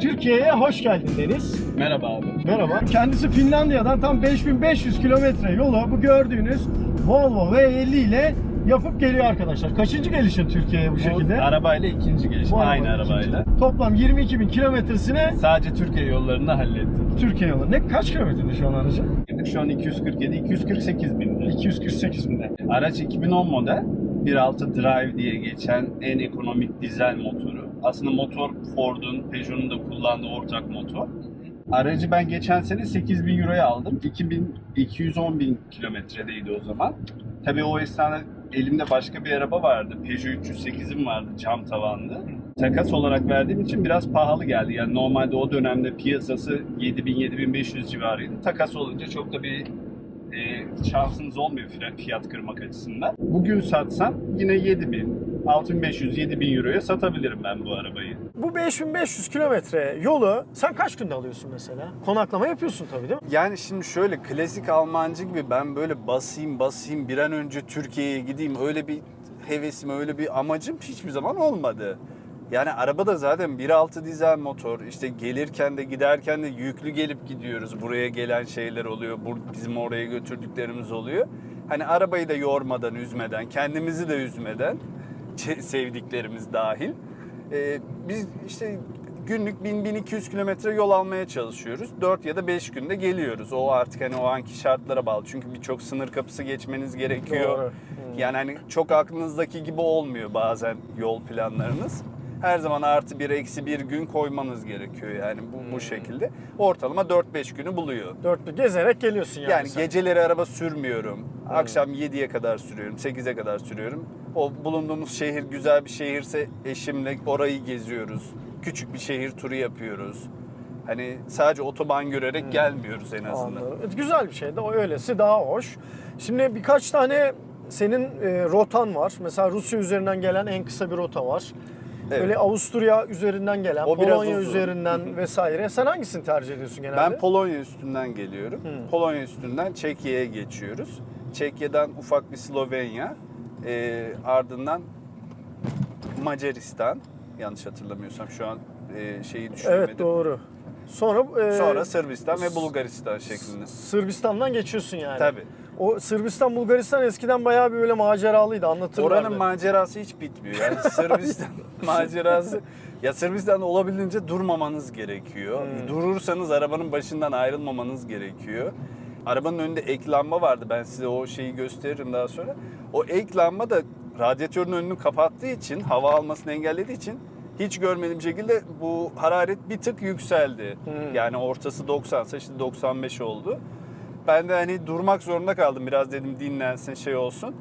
Türkiye'ye hoş geldin Deniz. Merhaba abi. Merhaba. Kendisi Finlandiya'dan tam 5500 kilometre yolu bu gördüğünüz Volvo V50 ile yapıp geliyor arkadaşlar. Kaçıncı gelişin Türkiye'ye bu şekilde? Bu arabayla ikinci gelişim. Bu Aynı araba arabayla. ikinci. Toplam 22 bin kilometresine Sadece Türkiye yollarını hallettik. Türkiye yolu. Ne kaç kilometrede şu an aracı? Şu an 247, 248 binde. 248 binde. Araç 2010 model. 1.6 Drive diye geçen en ekonomik dizel motoru. Aslında motor Ford'un, Peugeot'un da kullandığı ortak motor. Aracı ben geçen sene 8000 bin euroya aldım. 2000, 210 bin kilometredeydi o zaman. Tabii o esnada elimde başka bir araba vardı. Peugeot 308'im vardı cam tavanlı. Takas olarak verdiğim için biraz pahalı geldi. Yani normalde o dönemde piyasası 7000-7500 civarıydı. Takas olunca çok da bir e, şansınız olmuyor fiyat kırmak açısından. Bugün satsam yine 7000, 6500-7000 euroya satabilirim ben bu arabayı. Bu 5500 kilometre yolu sen kaç günde alıyorsun mesela? Konaklama yapıyorsun tabii değil mi? Yani şimdi şöyle klasik Almancı gibi ben böyle basayım basayım bir an önce Türkiye'ye gideyim öyle bir hevesim öyle bir amacım hiçbir zaman olmadı. Yani arabada zaten 1.6 dizel motor işte gelirken de giderken de yüklü gelip gidiyoruz. Buraya gelen şeyler oluyor. bur- Bizim oraya götürdüklerimiz oluyor. Hani arabayı da yormadan, üzmeden, kendimizi de üzmeden sevdiklerimiz dahil. Ee, biz işte günlük 1000-1200 kilometre yol almaya çalışıyoruz. 4 ya da 5 günde geliyoruz. O artık hani o anki şartlara bağlı. Çünkü birçok sınır kapısı geçmeniz gerekiyor. Doğru. Yani hani çok aklınızdaki gibi olmuyor bazen yol planlarınız. Her zaman artı bir eksi bir gün koymanız gerekiyor yani bu, bu şekilde. Ortalama 4-5 günü buluyor. Dörtlü gezerek geliyorsun yani. Yani sen. geceleri araba sürmüyorum. Akşam 7'ye kadar sürüyorum, 8'e kadar sürüyorum. O bulunduğumuz şehir güzel bir şehirse eşimle orayı geziyoruz. Küçük bir şehir turu yapıyoruz. Hani sadece otoban görerek gelmiyoruz en azından. Anladım. Güzel bir şey de o öylesi daha hoş. Şimdi birkaç tane senin e, rotan var. Mesela Rusya üzerinden gelen en kısa bir rota var. Evet. Böyle Avusturya üzerinden gelen, O Polonya üzerinden vesaire. Sen hangisini tercih ediyorsun genelde? Ben Polonya üstünden geliyorum. Polonya üstünden Çekya'ya geçiyoruz. Çekya'dan ufak bir Slovenya, e, ardından Macaristan. Yanlış hatırlamıyorsam şu an e, şeyi düşünmedim. Evet doğru. Sonra e, Sonra Sırbistan ve Bulgaristan şeklinde. Sırbistan'dan geçiyorsun yani. Tabii. O Sırbistan, Bulgaristan eskiden bayağı bir böyle maceralıydı anlatırlardı. Oranın macerası hiç bitmiyor. Yani Sırbistan macerası ya Sırbistan'da olabildiğince durmamanız gerekiyor. Hmm. Durursanız arabanın başından ayrılmamanız gerekiyor. Arabanın önünde ek lamba vardı. Ben size o şeyi gösteririm daha sonra. O ek lamba da radyatörün önünü kapattığı için, hava almasını engellediği için hiç görmediğim şekilde bu hararet bir tık yükseldi. Hmm. Yani ortası 90 ise işte 95 oldu. Ben de hani durmak zorunda kaldım. Biraz dedim dinlensin şey olsun.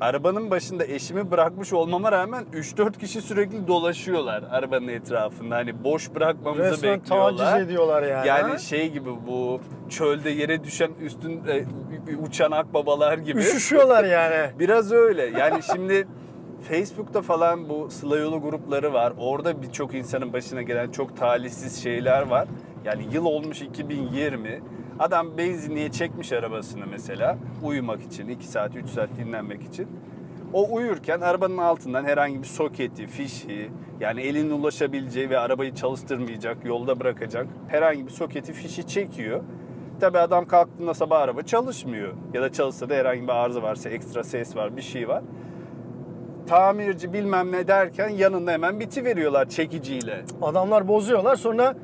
Arabanın başında eşimi bırakmış olmama rağmen 3-4 kişi sürekli dolaşıyorlar arabanın etrafında. Hani boş bırakmamızı Resmen bekliyorlar. taciz ediyorlar yani. Yani ha? şey gibi bu çölde yere düşen üstün e, uçan akbabalar gibi. Üşüşüyorlar yani. Biraz öyle. Yani şimdi Facebook'ta falan bu Sıla Yolu grupları var. Orada birçok insanın başına gelen çok talihsiz şeyler var. Yani yıl olmuş 2020. Adam benzinliğe çekmiş arabasını mesela uyumak için 2 saat 3 saat dinlenmek için. O uyurken arabanın altından herhangi bir soketi, fişi yani elinin ulaşabileceği ve arabayı çalıştırmayacak, yolda bırakacak herhangi bir soketi, fişi çekiyor. Tabi adam kalktığında sabah araba çalışmıyor. Ya da çalışsa da herhangi bir arıza varsa, ekstra ses var, bir şey var. Tamirci bilmem ne derken yanında hemen biti veriyorlar çekiciyle. Adamlar bozuyorlar sonra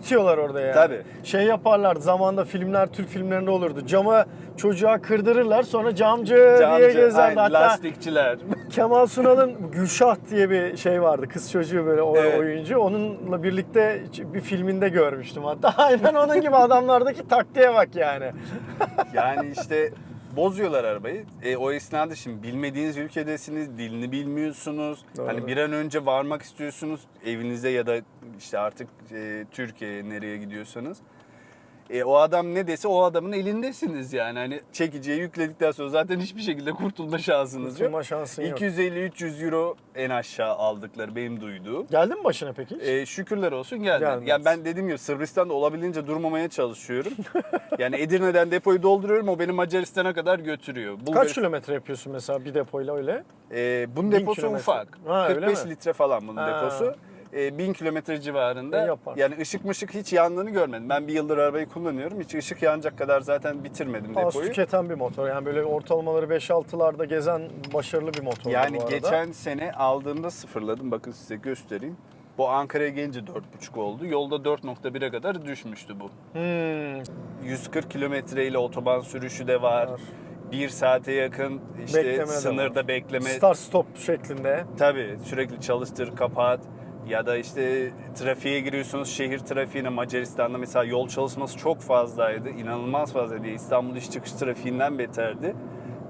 bitiyorlar orada yani. Tabii. Şey yaparlardı zamanda filmler Türk filmlerinde olurdu. Cama çocuğa kırdırırlar sonra camcı, diye Camcı, gezerdi. aynen, Hatta lastikçiler. Kemal Sunal'ın Gülşah diye bir şey vardı. Kız çocuğu böyle o Evet. oyuncu. Onunla birlikte bir filminde görmüştüm hatta. Aynen onun gibi adamlardaki taktiğe bak yani. Yani işte bozuyorlar arabayı. E, o esnada şimdi bilmediğiniz ülkedesiniz, dilini bilmiyorsunuz. Doğru. Hani bir an önce varmak istiyorsunuz evinize ya da işte artık e, Türkiye'ye nereye gidiyorsanız. E, o adam ne dese o adamın elindesiniz yani. Hani çekiciye yükledikten sonra zaten hiçbir şekilde kurtulma şansınız Kurtulma yok. şansın yok. 250-300 euro en aşağı aldıkları benim duyduğum. Geldi mi başına peki? hiç? E, şükürler olsun geldi. Gelmez. Yani ben dediğim gibi Sırbistan'da olabildiğince durmamaya çalışıyorum. yani Edirne'den depoyu dolduruyorum o beni Macaristan'a kadar götürüyor. Kaç Bulgaristan- kilometre yapıyorsun mesela bir depoyla öyle? E, bunun Bin deposu kilometre. ufak. Ha, öyle 45 mi? litre falan bunun Ha. deposu. E, 1000 kilometre civarında. E, yapar. Yani ışık mışık hiç yandığını görmedim. Ben bir yıldır arabayı kullanıyorum. Hiç ışık yanacak kadar zaten bitirmedim Az depoyu. tüketen bir motor. Yani böyle ortalamaları 5-6'larda gezen başarılı bir motor Yani bu arada. geçen sene aldığımda sıfırladım. Bakın size göstereyim. Bu Ankara'ya gelince 4.5 oldu. Yolda 4.1'e kadar düşmüştü bu. Hmm, 140 kilometre ile otoban sürüşü de var. Var. Bir saate yakın işte Bekleme de sınırda bekleme. start stop şeklinde. Tabii sürekli çalıştır, kapat. Ya da işte trafiğe giriyorsunuz şehir trafiğine Macaristan'da mesela yol çalışması çok fazlaydı. İnanılmaz fazlaydı. İstanbul iş çıkış trafiğinden beterdi.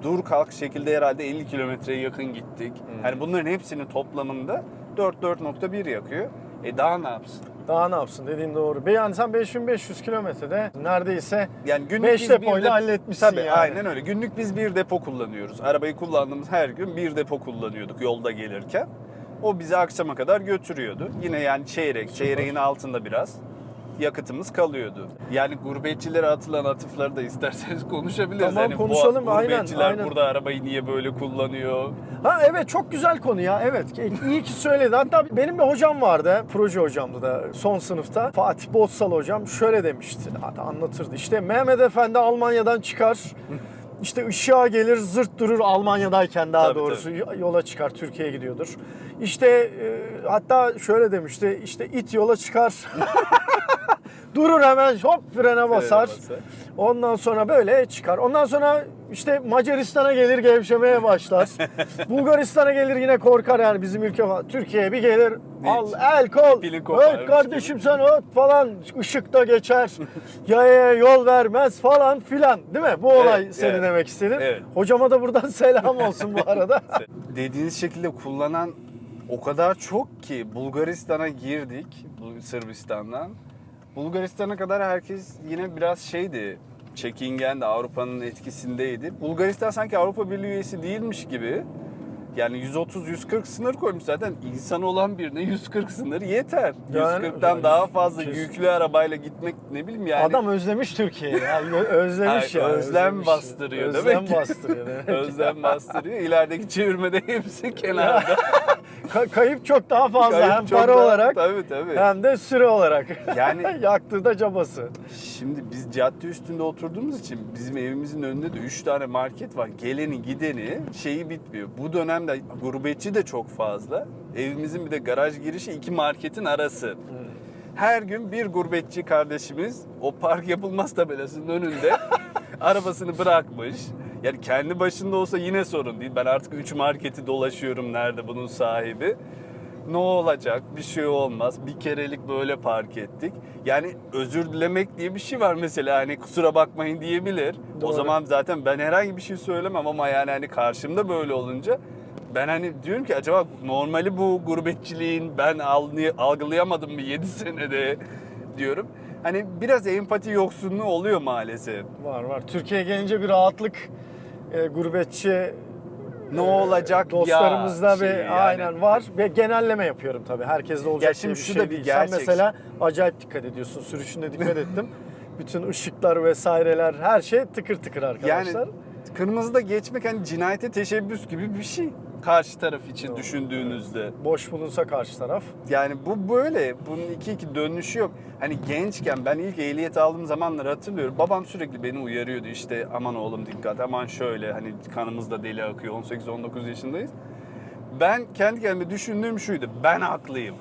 Dur kalk şekilde herhalde 50 kilometreye yakın gittik. Hani bunların hepsinin toplamında 4-4.1 yakıyor. E daha ne yapsın? Daha ne yapsın dediğin doğru. Yani sen 5500 kilometrede neredeyse Yani günlük 5 biz bir depoyla dep- halletmişsin Tabii yani. aynen öyle. Günlük biz bir depo kullanıyoruz. Arabayı kullandığımız her gün bir depo kullanıyorduk yolda gelirken. O bizi akşama kadar götürüyordu. Yine yani çeyrek, çeyreğin altında biraz yakıtımız kalıyordu. Yani gurbetçilere atılan atıfları da isterseniz konuşabiliriz. Tamam, yani konuşalım. Bu Aynen, gurbetçiler aynen. burada arabayı niye böyle kullanıyor? Ha evet çok güzel konu ya. Evet. İyi ki söyledi. Hatta benim bir hocam vardı. Proje hocamdı da son sınıfta. Fatih Botsal hocam şöyle demişti. Hatta anlatırdı. İşte Mehmet Efendi Almanya'dan çıkar. İşte ışığa gelir zırt durur Almanya'dayken daha Tabii, doğrusu yola çıkar Türkiye'ye gidiyordur. İşte e, hatta şöyle demişti işte it yola çıkar durur hemen hop frene basar. Ondan sonra böyle çıkar. Ondan sonra işte Macaristan'a gelir gevşemeye başlar. Bulgaristan'a gelir yine korkar yani bizim ülke falan. Türkiye'ye bir gelir al el kol. Evet kardeşim sen öt falan ışıkta geçer. Yayaya yol vermez falan filan. Değil mi? Bu olay Evet, seni evet. demek istedim. Evet. Hocama da buradan selam olsun bu arada. Dediğiniz şekilde kullanan o kadar çok ki Bulgaristan'a girdik Sırbistan'dan. Bulgaristan'a kadar herkes yine biraz şeydi. Çekingen de Avrupa'nın etkisindeydi. Bulgaristan sanki Avrupa Birliği üyesi değilmiş gibi. Yani 130-140 sınır koymuş zaten. insan olan birine 140 sınır yeter. Yani- 140'tan yani daha fazla kesin. yüklü arabayla gitmek ne bileyim yani. Adam özlemiş Türkiye'yi. ya. Özlemiş ya. özlem özlemiş. bastırıyor özlem demek ki. bastırıyor demek. Özlem bastırıyor. İlerideki çevirmede hepsi kenarda. Ka- kayıp çok daha fazla Kayıp hem para daha- olarak Tabii tabii. hem de süre olarak. Yani- yaktığı da cabası. Şimdi biz cadde üstünde oturduğumuz için bizim evimizin önünde de 3 tane market var. Geleni gideni şeyi bitmiyor. Bu dönemde gurbetçi de çok fazla. Evimizin bir de garaj girişi iki marketin arası. Her gün bir gurbetçi kardeşimiz o park yapılmaz tabelasının önünde arabasını bırakmış. Yani kendi başında olsa yine sorun değil. Ben artık 3 marketi dolaşıyorum nerede bunun sahibi. Ne olacak? Bir şey olmaz. Bir kerelik böyle park ettik. Yani özür dilemek diye bir şey var mesela. Hani kusura bakmayın diyebilir. Doğru. O zaman zaten ben herhangi bir şey söylemem ama yani hani karşımda böyle olunca ben hani diyorum ki acaba normali bu gurbetçiliğin ben algılay- algılayamadım mı 7 senede diyorum. Hani biraz empati yoksunluğu oluyor maalesef. Var var. Türkiye'ye gelince bir rahatlık e, gurbetçi Ne olacak dostlarımızda ya? bir şey yani. aynen var. Ve genelleme yapıyorum tabii. Herkeste olacak Ya şimdi bir şu şey da bir değil. gerçek. Sen mesela acayip dikkat ediyorsun. Sürüşünde dikkat ettim. Bütün ışıklar vesaireler her şey tıkır tıkır arkadaşlar. Yani kırmızıda geçmek hani cinayete teşebbüs gibi bir şey. Karşı taraf için düşündüğünüzde. Boş bulunsa karşı taraf. Yani bu böyle. Bunun iki iki dönüşü yok. Hani gençken ben ilk ehliyet aldığım zamanları hatırlıyorum. Babam sürekli beni uyarıyordu işte aman oğlum dikkat aman şöyle hani kanımızda deli akıyor 18-19 yaşındayız. Ben kendi kendime düşündüğüm şuydu. Ben haklıyım.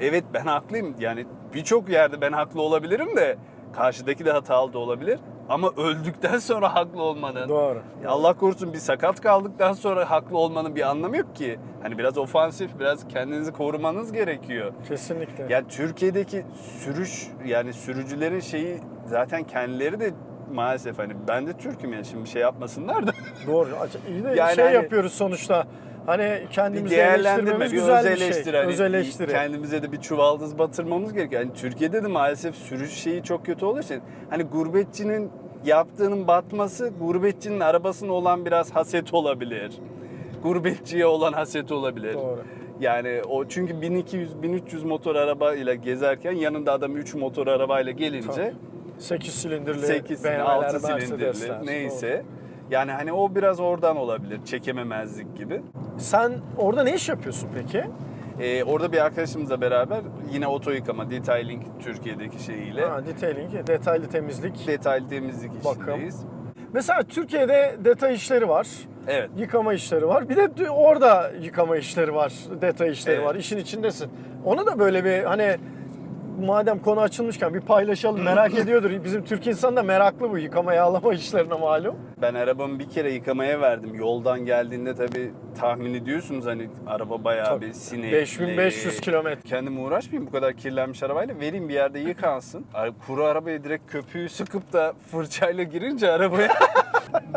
Evet ben haklıyım. Yani birçok yerde ben haklı olabilirim de karşıdaki de hatalı da olabilir. Ama öldükten sonra haklı olmanın Doğru. ya Allah korusun bir sakat kaldıktan sonra haklı olmanın bir anlamı yok ki. Hani biraz ofansif, biraz kendinizi korumanız gerekiyor. Kesinlikle. Yani Türkiye'deki sürüş yani sürücülerin şeyi zaten kendileri de maalesef hani ben de Türk'üm yani şimdi şey yapmasınlar da Doğru. İyi de Yani şey hani- yapıyoruz sonuçta. Hani bir kendimizi değerlendirme, eleştirmemiz bir güzel öz bir şey. Hani öz eleştiri. Kendimize de bir çuvaldız batırmamız gerekiyor. Yani Türkiye'de de maalesef sürüş şeyi çok kötü olduğu için hani gurbetçinin yaptığının batması gurbetçinin arabasına olan biraz haset olabilir. Gurbetçiye olan haset olabilir. Doğru. Yani o çünkü 1200-1300 motor arabayla gezerken yanında adam 3 motor arabayla gelince 8 silindirli 8 BMW'ler, 6 silindirli neyse. Yani hani o biraz oradan olabilir. Çekememezlik gibi. Sen orada ne iş yapıyorsun peki? Ee, orada bir arkadaşımızla beraber yine oto yıkama, detailing Türkiye'deki şeyiyle Ha, detailing, detaylı temizlik. detaylı temizlik Bakım. işindeyiz. Mesela Türkiye'de detay işleri var. Evet. Yıkama işleri var. Bir de orada yıkama işleri var. Detay işleri Evet. var. İşin içindesin. Onu da böyle bir hani madem konu açılmışken bir paylaşalım. Merak ediyordur. Bizim Türk insanı da meraklı bu yıkama yağlama işlerine malum. Ben arabamı bir kere yıkamaya verdim. Yoldan geldiğinde tabii tahmin ediyorsunuz hani araba bayağı Tabii. bir sinekli. 5500 kilometre. Kendim uğraşmayayım bu kadar kirlenmiş arabayla. Vereyim bir yerde yıkansın. Kuru arabaya direkt köpüğü sıkıp da fırçayla girince arabaya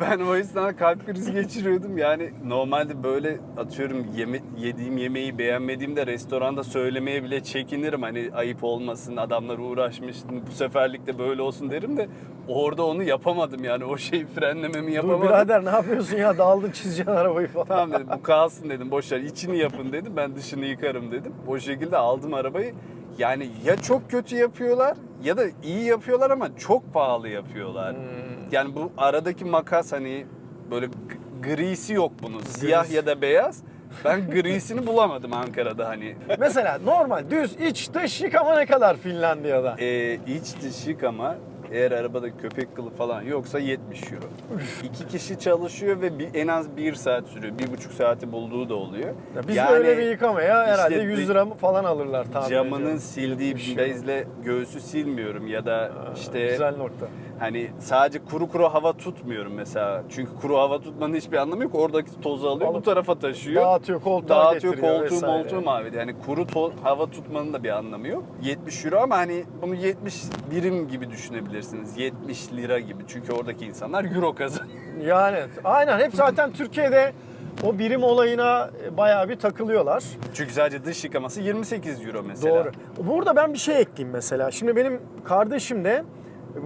ben o yüzden kalp krizi geçiriyordum. Yani normalde böyle atıyorum yeme yediğim yemeği beğenmediğimde restoranda söylemeye bile çekinirim. Hani ayıp olmasın adamlar uğraşmış bu seferlik de böyle olsun derim de orada onu yapamadım yani o şeyi frenlememi Dur yapamadım. birader ne yapıyorsun ya dağıldın çizeceksin arabayı falan. Tamam dedim bu kalsın dedim boş ver içini yapın dedim ben dışını yıkarım dedim. O şekilde aldım arabayı. Yani ya çok kötü yapıyorlar ya da iyi yapıyorlar ama çok pahalı yapıyorlar. Hmm. Yani bu aradaki makas hani böyle grisi yok bunun. Siyah ya da beyaz. Ben grisini bulamadım Ankara'da hani. Mesela normal düz iç dış yıkama ne kadar Finlandiya'da? Ee, iç dış yıkama eğer arabada köpek kılı falan yoksa 70 euro. İki kişi çalışıyor ve bir, en az bir saat sürüyor. Bir buçuk saati bulduğu da oluyor. Ya biz Yani- de öyle bir yıkamaya herhalde işte 100 lira falan alırlar tahmin Camının ediyorum. sildiği Bir şey bezle göğsü silmiyorum ya da işte Güzel nokta. Hani sadece kuru kuru hava tutmuyorum mesela. Çünkü kuru hava tutmanın hiçbir anlamı yok. Oradaki tozu alıyor bu Alıp tarafa taşıyor. Dağıtıyor koltuğa Dağıtıyor koltuğu vesaire. moltuğu mahvediyor. Yani kuru to- hava tutmanın da bir anlamı yok. 70 euro ama hani bunu 70 birim gibi düşünebilirsiniz. 70 lira gibi. Çünkü oradaki insanlar euro kazanıyor. Yani aynen hep zaten Türkiye'de o birim olayına e, bayağı bir takılıyorlar. Çünkü sadece dış yıkaması 28 euro mesela. Doğru. Burada ben bir şey ekleyeyim mesela. Şimdi benim kardeşim de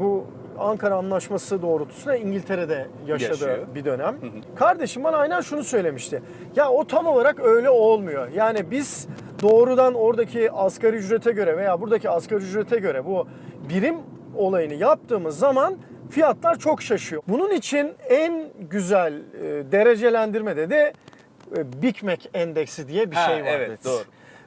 bu Ankara Anlaşması doğrultusunda İngiltere'de yaşadı Yaşıyor. bir dönem. Kardeşim bana aynen şunu söylemişti. Ya o tam olarak öyle olmuyor. Yani biz doğrudan oradaki asgari ücrete göre veya buradaki asgari ücrete göre bu birim olayını yaptığımız zaman fiyatlar çok şaşıyor. Bunun için en güzel e, derecelendirmede de e, Big Mac endeksi diye bir Ha, şey var. evet, dedi. doğru.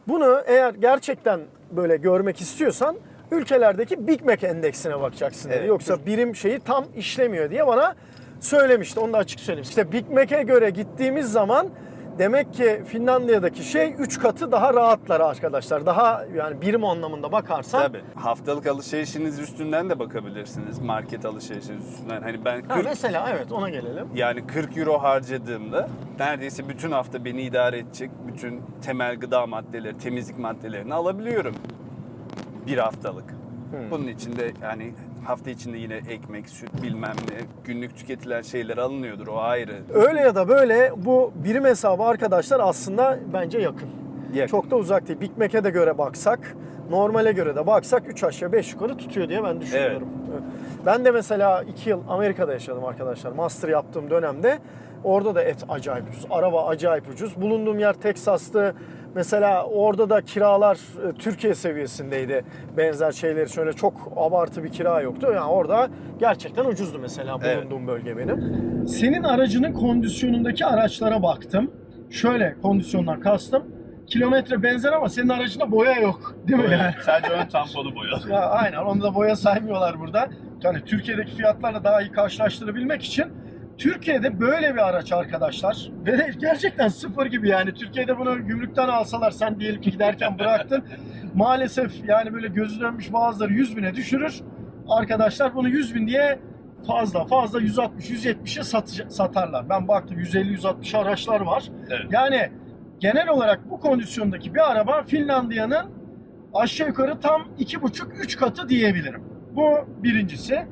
Bunu eğer gerçekten böyle görmek istiyorsan ülkelerdeki Big Mac endeksine bakacaksın dedi. Evet. Yoksa birim şeyi tam işlemiyor diye bana söylemişti. Onu da açık söyleyeyim. İşte Big Mac'e göre gittiğimiz zaman demek ki Finlandiya'daki şey 3 katı daha rahatlar arkadaşlar. Daha yani birim anlamında bakarsan. Tabii. Haftalık alışverişiniz üstünden de bakabilirsiniz. Market alışverişiniz üstünden. Hani ben Ha, 40 mesela evet ona gelelim. yani 40 euro harcadığımda neredeyse bütün hafta beni idare edecek bütün temel gıda maddeleri, temizlik maddelerini alabiliyorum. Bir haftalık. Hmm. Bunun içinde yani hafta içinde yine ekmek, süt bilmem ne günlük tüketilen şeyler alınıyordur o ayrı. Öyle ya da böyle bu birim hesabı arkadaşlar aslında bence yakın. Yakın. Çok da uzak değil. Big Mac'e de göre baksak, normale göre de baksak 3 aşağı 5 yukarı tutuyor diye ben düşünüyorum. Evet. Ben de mesela 2 yıl Amerika'da yaşadım arkadaşlar. Master yaptığım dönemde orada da et acayip ucuz, araba acayip ucuz. Bulunduğum yer Teksas'tı. Mesela orada da kiralar e, Türkiye seviyesindeydi. Benzer şeyler şöyle çok abartı bir kira yoktu. Yani orada gerçekten ucuzdu mesela Evet. bulunduğum bölge benim. Senin aracının kondisyonundaki araçlara baktım. Şöyle kondisyondan kastım. Kilometre benzer ama senin aracında boya yok. Değil mi yani? Sadece ön tamponu boyalı. Ya aynen onu da boya saymıyorlar burada. Yani Türkiye'deki fiyatlarla daha iyi karşılaştırabilmek için Türkiye'de böyle bir araç arkadaşlar ve de gerçekten sıfır gibi yani Türkiye'de bunu gümrükten alsalar sen diyelim ki giderken bıraktın maalesef yani böyle gözü dönmüş bazıları 100 bine düşürür arkadaşlar bunu 100 bin diye fazla fazla 160-170'e satı- satarlar. Ben baktım 150-160 araçlar var. Evet. Yani genel olarak bu kondisyondaki bir araba Finlandiya'nın aşağı yukarı tam 2,5-3 katı diyebilirim. Bu birincisi.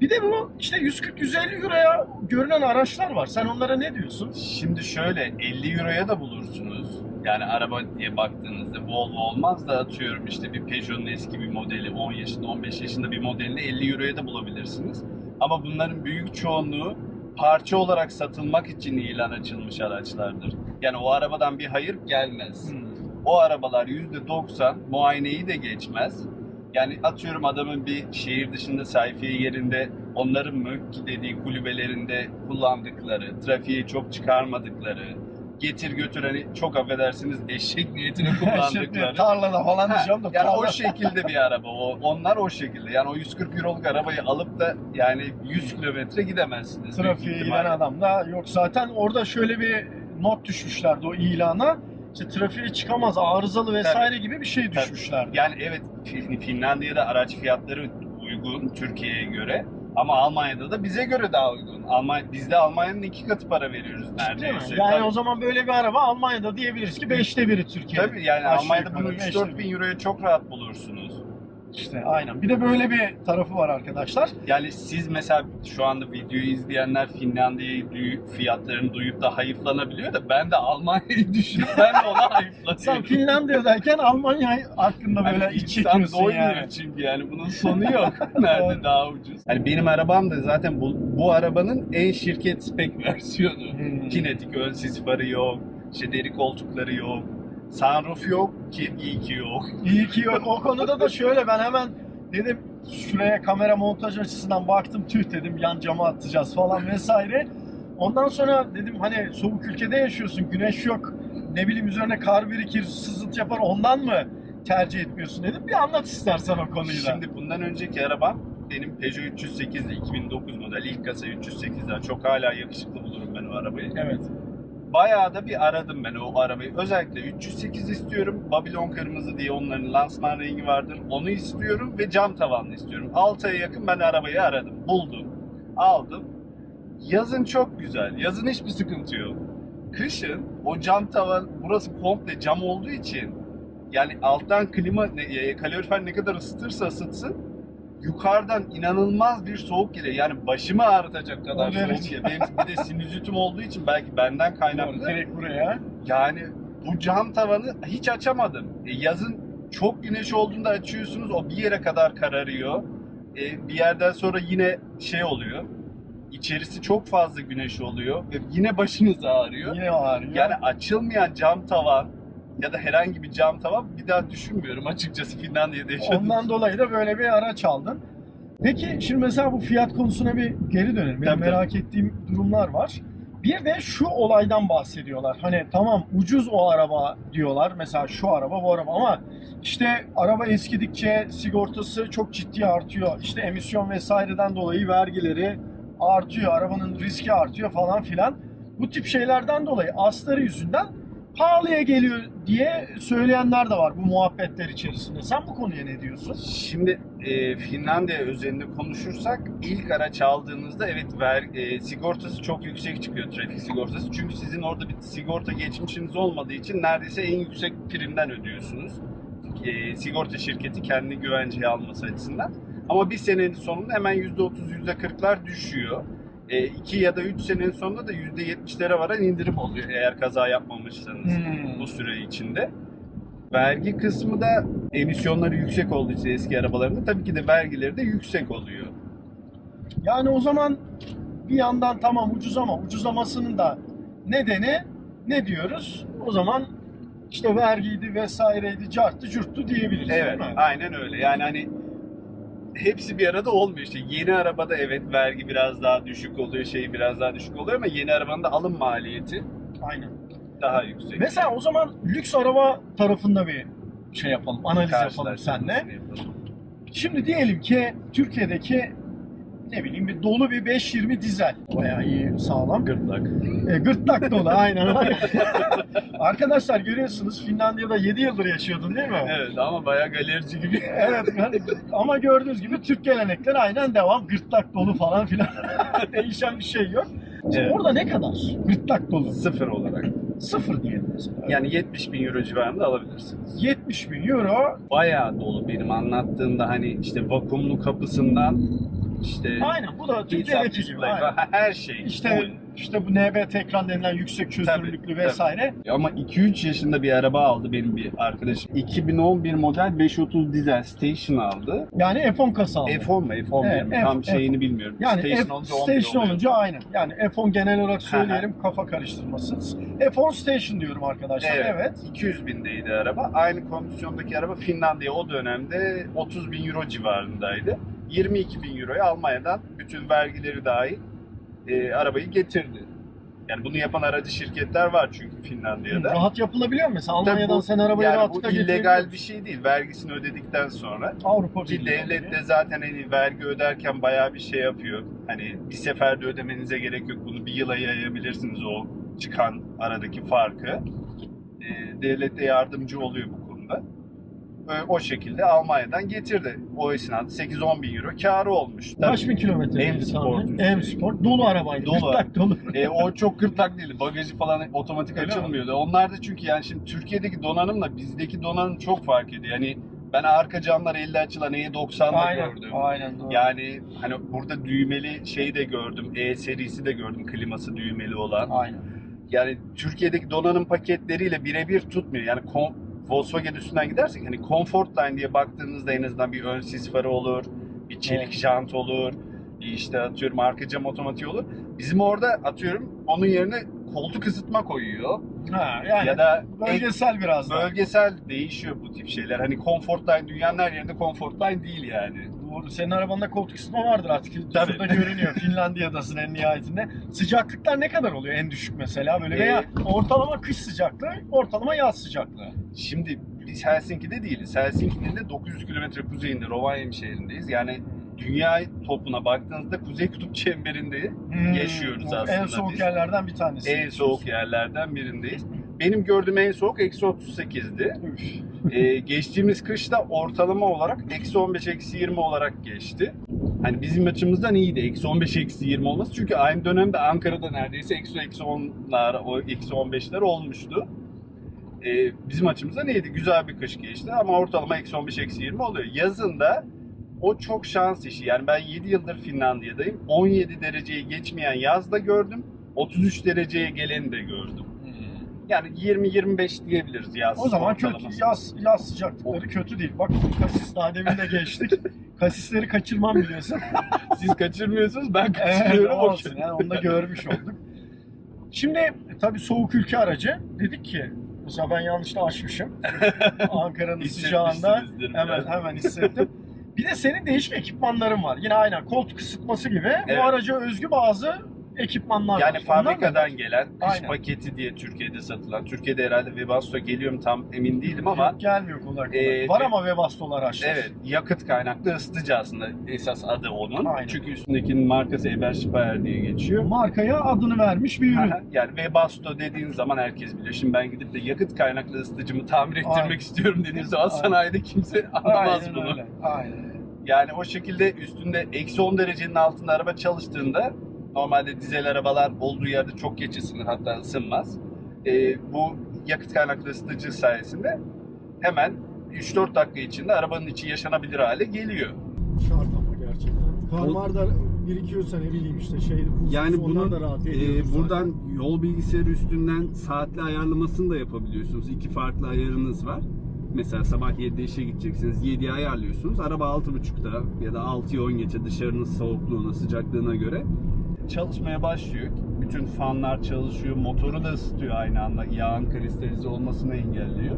Bir de bu işte 140-150 euroya görünen araçlar var. Sen onlara ne diyorsun? Şimdi şöyle 50 euroya da bulursunuz. Yani araba diye baktığınızda Volvo olmaz da atıyorum işte bir Peugeot'un eski bir modeli 10 yaşında 15 yaşında bir modelini 50 euroya da bulabilirsiniz. Ama bunların büyük çoğunluğu parça olarak satılmak için ilan açılmış araçlardır. Yani o arabadan bir hayır gelmez. O arabalar %90 muayeneyi de geçmez. Yani atıyorum adamın bir şehir dışında sayfiye yerinde onların mök dediği kulübelerinde kullandıkları, trafiğe çok çıkarmadıkları, getir götür hani çok affedersiniz eşek niyetine kullandıkları. tarlada falan Ha, diyeceğim de. yani o tarla- şekilde bir araba. O, onlar o şekilde. Yani o 140 euroluk arabayı alıp da yani 100 kilometre gidemezsiniz. trafiğe giden adam da yok zaten orada şöyle bir not düşmüşlerdi o ilana. İşte trafiğe çıkamaz arızalı vesaire gibi bir şey düşmüşlerdi. Yani evet Fin- Finlandiya'da araç fiyatları uygun Türkiye'ye göre. Ama Almanya'da da bize göre daha uygun. Almanya, biz de Almanya'nın iki katı para veriyoruz Değil mi? neredeyse. Yani Tabii- o zaman böyle bir araba Almanya'da diyebiliriz ki beşte biri Türkiye'de. Tabii yani Aşağı Almanya'da bunu beşte 3-4 bin euroya çok rahat bulursunuz. İşte aynen. Bir de böyle bir tarafı var arkadaşlar. Yani siz mesela şu anda videoyu izleyenler Finlandiya'yı duyu- fiyatlarını duyup da hayıflanabiliyor da ben de Almanya'yı düşünüp ben de ona hayıflanıyorum. Sen Finlandiya'dayken Almanya hakkında böyle Hani iç insan çekiyorsun doymuyor yani. çünkü yani bunun sonu yok. Nerede daha ucuz? Hani benim arabam da zaten bu, bu arabanın en şirket spek versiyonu. Hmm. Kinetik ön sis farı yok, işte deri koltukları yok, sunroof yok ki iyi ki yok. İyi ki yok. O konuda da şöyle ben hemen dedim şuraya kamera montaj açısından baktım tüh dedim yan cama atacağız falan vesaire. Ondan sonra dedim hani soğuk ülkede yaşıyorsun güneş yok ne bileyim üzerine kar birikir sızıntı yapar ondan mı tercih etmiyorsun dedim. Bir anlat istersen o konuyu da. Şimdi bundan önceki arabam benim Peugeot 308'di 2009 model ilk kasa 308'den çok hala yakışıklı bulurum ben o arabayı. Evet. Bayağı da bir aradım ben o arabayı. Özellikle 308 istiyorum. Babylon kırmızı diye onların lansman rengi vardır. Onu istiyorum ve cam tavanlı istiyorum. 6 aya yakın ben arabayı aradım. Buldum. Aldım. Yazın çok güzel. Yazın hiçbir sıkıntı yok. Kışın o cam tavan burası komple cam olduğu için yani alttan klima e, kalorifer ne kadar ısıtırsa ısıtsın yukarıdan inanılmaz bir soğuk geliyor. Yani başımı ağrıtacak kadar soğuk geliyor. Benim bir de sinüzitim olduğu için belki benden kaynaklı. Direkt buraya. Yani bu cam tavanı hiç açamadım. E, yazın çok güneş olduğunda açıyorsunuz o bir yere kadar kararıyor. E, bir yerden sonra yine şey oluyor. İçerisi çok fazla güneş oluyor ve yine başınız ağrıyor. Yine ağrıyor. Yani açılmayan cam tavan ya da herhangi bir cam tavan bir daha düşünmüyorum açıkçası Finlandiya'da yaşadım. Ondan dolayı da böyle bir araç aldın. Peki şimdi mesela bu fiyat konusuna bir geri dönelim. Benim Tabii, merak ettiğim durumlar var. Bir de şu olaydan bahsediyorlar. Hani tamam ucuz o araba diyorlar. Mesela şu araba bu araba ama işte araba eskidikçe sigortası çok ciddi artıyor. İşte emisyon vesaireden dolayı vergileri artıyor. Arabanın riski artıyor falan filan. Bu tip şeylerden dolayı astarı yüzünden pahalıya geliyor diye söyleyenler de var bu muhabbetler içerisinde. Sen bu konuya ne diyorsun? Şimdi e, Finlandiya özelinde konuşursak ilk araç aldığınızda evet ver, e, sigortası çok yüksek çıkıyor trafik sigortası. Çünkü sizin orada bir sigorta geçmişiniz olmadığı için neredeyse en yüksek primden ödüyorsunuz. E, sigorta şirketi kendi güvenceye alması açısından. Ama bir senenin sonunda hemen %30, %40'lar düşüyor. 2 ya da 3 senenin sonunda da %70'lere varan indirim oluyor eğer kaza yapmamışsanız Hmm. bu süre içinde. Vergi kısmı da emisyonları yüksek olduğu için eski arabalarında tabii ki de vergileri de yüksek oluyor. Yani o zaman bir yandan tamam ucuz ama ucuzlamasının da nedeni ne diyoruz? O zaman işte vergiydi vesaireydi, carttı, curttu diyebiliriz Evet, aynen öyle. Yani hani hepsi bir arada olmuyor işte. Yeni arabada evet vergi biraz daha düşük oluyor, şey biraz daha düşük oluyor ama yeni arabanın da alım maliyeti Aynen. daha yüksek. Mesela o zaman lüks araba tarafında bir şey yapalım, analiz yapalım Karşılaştırmasını seninle. yapalım. Şimdi diyelim ki Türkiye'deki ne bileyim bir dolu bir 520 dizel. Bayağı iyi sağlam. Gırtlak. E, gırtlak dolu aynen. Arkadaşlar görüyorsunuz Finlandiya'da 7 yıldır yaşıyordun değil mi? Evet ama bayağı galerici gibi. Evet yani ama gördüğünüz gibi Türk gelenekleri aynen devam. Gırtlak dolu falan filan. Değişen bir şey yok. Şimdi Evet. Orada ne kadar gırtlak dolu? Sıfır olarak. Sıfır diyelim mesela. Yani 70 bin euro civarında alabilirsiniz. 70 bin euro. Bayağı dolu benim anlattığımda hani işte vakumlu kapısından işte Aynen bu da gibi. display falan, her şey. İşte işte bu NBT ekran denilen yüksek çözünürlüklü Tabii, vesaire. Ama 2-3 yaşında bir araba aldı benim bir arkadaşım. 2011 model 530 dizel station aldı. Yani F10 kasa aldı. F10 mu F11 Evet, mi? F- Tam F- şeyini bilmiyorum. Yani station F, olunca 11 station oluyor. olunca aynen. Yani F10 genel olarak söyleyelim kafa karıştırmasın. F10 station diyorum arkadaşlar. Evet. evet. 200 bindeydi araba. Aynı kondisyondaki araba Finlandiya o dönemde 30 bin euro civarındaydı. 22 bin euroya Almanya'dan bütün vergileri dahil e, arabayı getirdi. Yani bunu yapan aracı şirketler var çünkü Finlandiya'da. Rahat yapılabiliyor mu? Mesela Tabii Almanya'dan bu- sen arabayı yani bu rahatlıkla getirebiliyor illegal bir şey değil. Vergisini ödedikten sonra Avrupa ki Birliği devlet oluyor. de zaten hani vergi öderken bayağı bir şey yapıyor. Hani bir seferde ödemenize gerek yok. Bunu bir yıla yayabilirsiniz o çıkan aradaki farkı. Ee, devlet de yardımcı oluyor bu konuda. Ee, o şekilde Almanya'dan getirdi. O esnada 8-10 bin euro karı olmuş. Kaç Tabii. bin kilometre? M Sport. M Sport. Dolu arabaydı. Dolu. Gırtlak dolu. E, o çok gırtlak değildi. Bagajı falan otomatik Öyle mi? açılmıyordu. Onlar da çünkü yani şimdi Türkiye'deki donanımla bizdeki donanım çok fark ediyor. Yani ben arka camlar 50 açılan E90'da Aynen. gördüm. Aynen doğru. Yani hani burada düğmeli şeyi de gördüm. E serisi de gördüm. Kliması düğmeli olan. Aynen. Yani Türkiye'deki donanım paketleriyle birebir tutmuyor. Yani kon- Volkswagen üstünden gidersek hani Comfortline diye baktığınızda en azından bir ön sis farı olur. Bir çelik jant olur. işte atıyorum arka cam otomatiği olur. Bizim orada atıyorum onun yerine koltuk ısıtma koyuyor. Ha, yani ya da bölgesel biraz da. bölgesel değişiyor bu tip şeyler. Hani Comfortline dünyanın her yerinde Comfortline değil yani. Senin arabanda koltuk ısıtma vardır artık. Tabii. Şurada görünüyor. Finlandiya'dasın en nihayetinde. Sıcaklıklar ne kadar oluyor en düşük mesela? Böyle veya Ee, ortalama kış sıcaklığı, ortalama yaz sıcaklığı. Şimdi biz Helsinki'de değiliz. Helsinki'nin de 900 kilometre kuzeyinde Rovaniemi şehrindeyiz. Yani dünya topuna baktığınızda Kuzey Kutup çemberinde yaşıyoruz of, En aslında soğuk biz. yerlerden bir tanesi. en soğuk yerlerden birindeyiz. Benim gördüğüm en soğuk eksi 38'di. Üf. Ee, geçtiğimiz kışta ortalama olarak eksi 15 eksi 20 olarak geçti. Hani bizim açımızdan iyiydi eksi 15 eksi 20 olması. Çünkü aynı dönemde Ankara'da neredeyse eksi eksi 10'lar, o eksi 15'ler olmuştu. Ee, bizim açımızdan iyiydi. Güzel bir kış geçti ama ortalama eksi 15 eksi 20 oluyor. Yazında o çok şans işi. Yani ben 7 yıldır Finlandiya'dayım. 17 dereceyi geçmeyen yaz da gördüm. 33 dereceye geleni de gördüm. Yani 20-25 diyebiliriz yaz O zaman kötü yaz yaz sıcaklıkları kötü değil. Bak kasis daha demin de geçtik. Kasisleri kaçırmam biliyorsun. Siz kaçırmıyorsunuz ben Evet, kaçırıyorum. o olsun yani onu da görmüş olduk. Şimdi e, tabii soğuk ülke aracı dedik ki mesela ben yanlışla açmışım. Ankara'nın sıcağında hemen biraz. hemen hissettim. Bir de senin değişik ekipmanların var. Yine aynen koltuk ısıtması gibi Evet. bu araca özgü bazı ekipmanlar var. Yani ne? fabrikadan gelen kış Aynen. paketi diye Türkiye'de satılan. Türkiye'de herhalde Webasto geliyor mu tam emin değilim ama gelmiyor kolay kolay. Ee, var ama Webasto'lar araçlar. Evet, yakıt kaynaklı ısıtıcı aslında esas adı onun. Aynen. Çünkü üstündekinin markası Eberspeyer diye geçiyor. Markaya adını vermiş bir ürün. Aha, yani Webasto dediğin zaman herkes biliyor. Şimdi ben gidip de yakıt kaynaklı ısıtıcımı tamir ettirmek Aynen. istiyorum dediğim zaman Aynen. sanayide kimse anlamaz Aynen bunu. öyle. Aynen. Yani o şekilde üstünde eksi 10 derecenin altında araba çalıştığında normalde dizel arabalar olduğu yerde çok geç ısınır hatta ısınmaz. Ee, bu yakıt kaynaklı ısıtıcı sayesinde hemen 3-4 dakika içinde arabanın içi yaşanabilir hale geliyor. Şart ama gerçekten. Karmar da birikiyorsa ne bileyim işte şey Yani bunun da rahat e, ediyoruz zaten. buradan yol bilgisayarı üstünden saatli ayarlamasını da yapabiliyorsunuz. İki farklı ayarınız var. Mesela sabah 7'de işe gideceksiniz. 7'ye ayarlıyorsunuz. Araba 6.30'da ya da 6'ya 10 geçe dışarının soğukluğuna, sıcaklığına göre çalışmaya başlıyor. Bütün fanlar çalışıyor. Motoru da ısıtıyor aynı anda. Yağın kristalize olmasını engelliyor.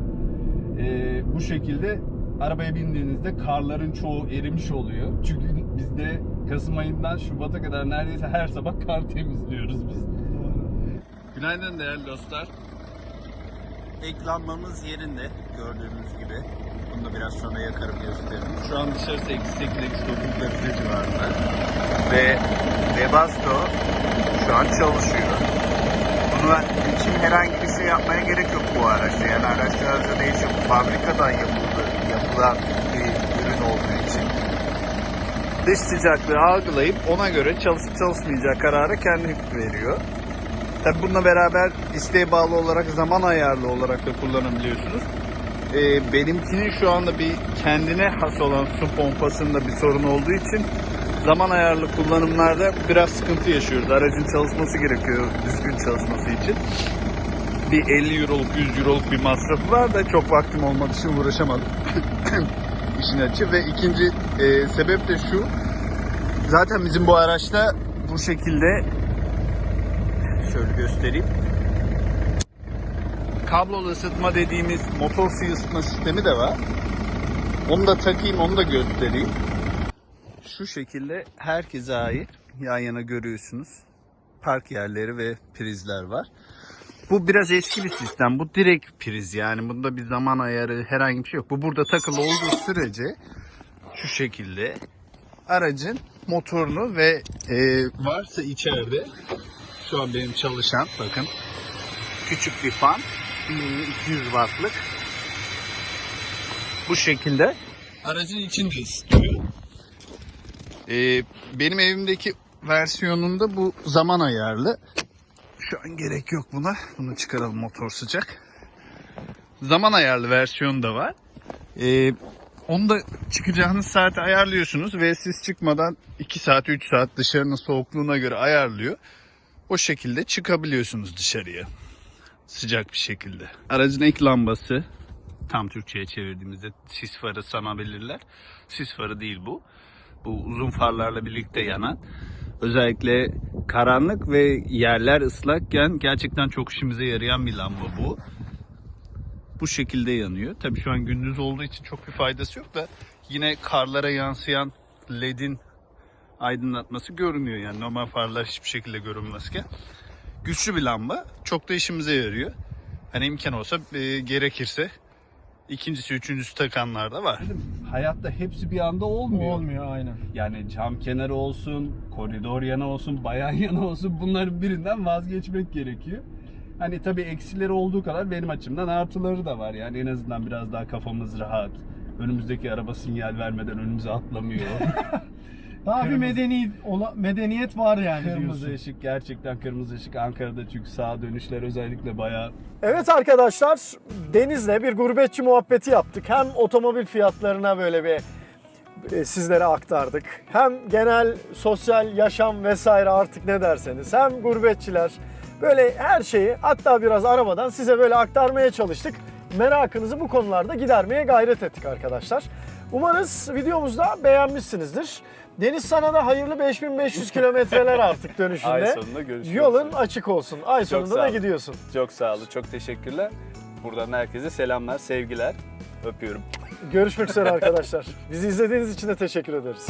E, bu şekilde arabaya bindiğinizde karların çoğu erimiş oluyor. Çünkü bizde Kasım ayından Şubat'a kadar neredeyse her sabah kar temizliyoruz biz. Günaydın değerli dostlar. Eklanmamız yerinde gördüğünüz gibi. Bunu da biraz sonra yakarım gösteririm. Şu an dışarısı eksi 8 eksi 9 derece civarında. Ve Webasto şu an çalışıyor. Bunun için herhangi bir şey yapmaya gerek yok bu araçta. Yani araçlarda değişik fabrikadan yapıldı, yapılan bir ürün olduğu için. Dış sıcaklığı algılayıp ona göre çalışıp çalışmayacağı kararı kendi veriyor. Tabi bununla beraber isteğe bağlı olarak zaman ayarlı olarak da kullanabiliyorsunuz. Ee, benimkinin şu anda bir kendine has olan su pompasında bir sorun olduğu için zaman ayarlı kullanımlarda biraz sıkıntı yaşıyoruz. Aracın çalışması gerekiyor düzgün çalışması için. Bir 50 euroluk 100 euroluk bir masrafı var da çok vaktim olmadığı için uğraşamadım. İşin açı ve ikinci e, sebep de şu. Zaten bizim bu araçta bu şekilde şöyle göstereyim. Kablolu ısıtma dediğimiz motor suyu ısıtma sistemi de var. Onu da takayım, onu da göstereyim. Şu şekilde herkese ait yan yana görüyorsunuz. park yerleri ve prizler var. Bu biraz eski bir sistem. Bu direkt priz yani. Bunda bir zaman ayarı herhangi bir şey yok. Bu burada takılı olduğu sürece şu şekilde aracın motorunu ve e, varsa içeride şu an benim çalışan bakın küçük bir fan 200 wattlık bu şekilde aracın içinde ısıtıyor. E, benim evimdeki versiyonunda bu zaman ayarlı. Şu an gerek yok buna. Bunu çıkaralım motor sıcak. Zaman ayarlı versiyonu da var. Ee, onu da çıkacağınız saati ayarlıyorsunuz ve siz çıkmadan 2 saat 3 saat dışarının soğukluğuna göre ayarlıyor. O şekilde çıkabiliyorsunuz dışarıya. Sıcak bir şekilde. Aracın ek lambası tam Türkçe'ye çevirdiğimizde sis farı sanabilirler. Sis farı değil bu. Bu uzun farlarla birlikte yanan. Özellikle karanlık ve yerler ıslakken gerçekten çok işimize yarayan bir lamba bu. Bu şekilde yanıyor. Tabii şu an gündüz olduğu için çok bir faydası yok da yine karlara yansıyan ledin aydınlatması görünüyor yani normal farlar hiçbir şekilde görünmezken. Güçlü bir lamba. Çok da işimize yarıyor. Hani imkan olsa e, gerekirse ikincisi, üçüncüsü takanlar da var. Hayatta hepsi bir anda olmuyor. Olmuyor aynen. Yani cam kenarı olsun, koridor yanı olsun, bayan yanı olsun bunların birinden vazgeçmek gerekiyor. Hani tabii eksileri olduğu kadar benim açımdan artıları da var. Yani en azından biraz daha kafamız rahat. Önümüzdeki araba sinyal vermeden önümüze atlamıyor. Daha bir Kırmızı- medeni ola- medeniyet var yani kırmızı diyorsun. ışık gerçekten kırmızı ışık. Ankara'da çünkü sağ dönüşler özellikle bayağı Evet arkadaşlar Deniz'le bir gurbetçi muhabbeti yaptık. Hem otomobil fiyatlarına böyle bir e, sizlere aktardık. Hem genel sosyal yaşam vesaire artık ne derseniz. Hem gurbetçiler böyle her şeyi hatta biraz arabadan size böyle aktarmaya çalıştık. Merakınızı bu konularda gidermeye gayret ettik arkadaşlar. Umarız videomuzda beğenmişsinizdir. Deniz sana da hayırlı 5500 kilometreler artık dönüşünde. Ay sonunda görüşürüz. Yolun açık olsun. Ay Çok sonunda da gidiyorsun. Çok sağ olun. Çok teşekkürler. Buradan herkese selamlar, sevgiler. Öpüyorum. Görüşmek üzere arkadaşlar. Bizi izlediğiniz için de teşekkür ederiz.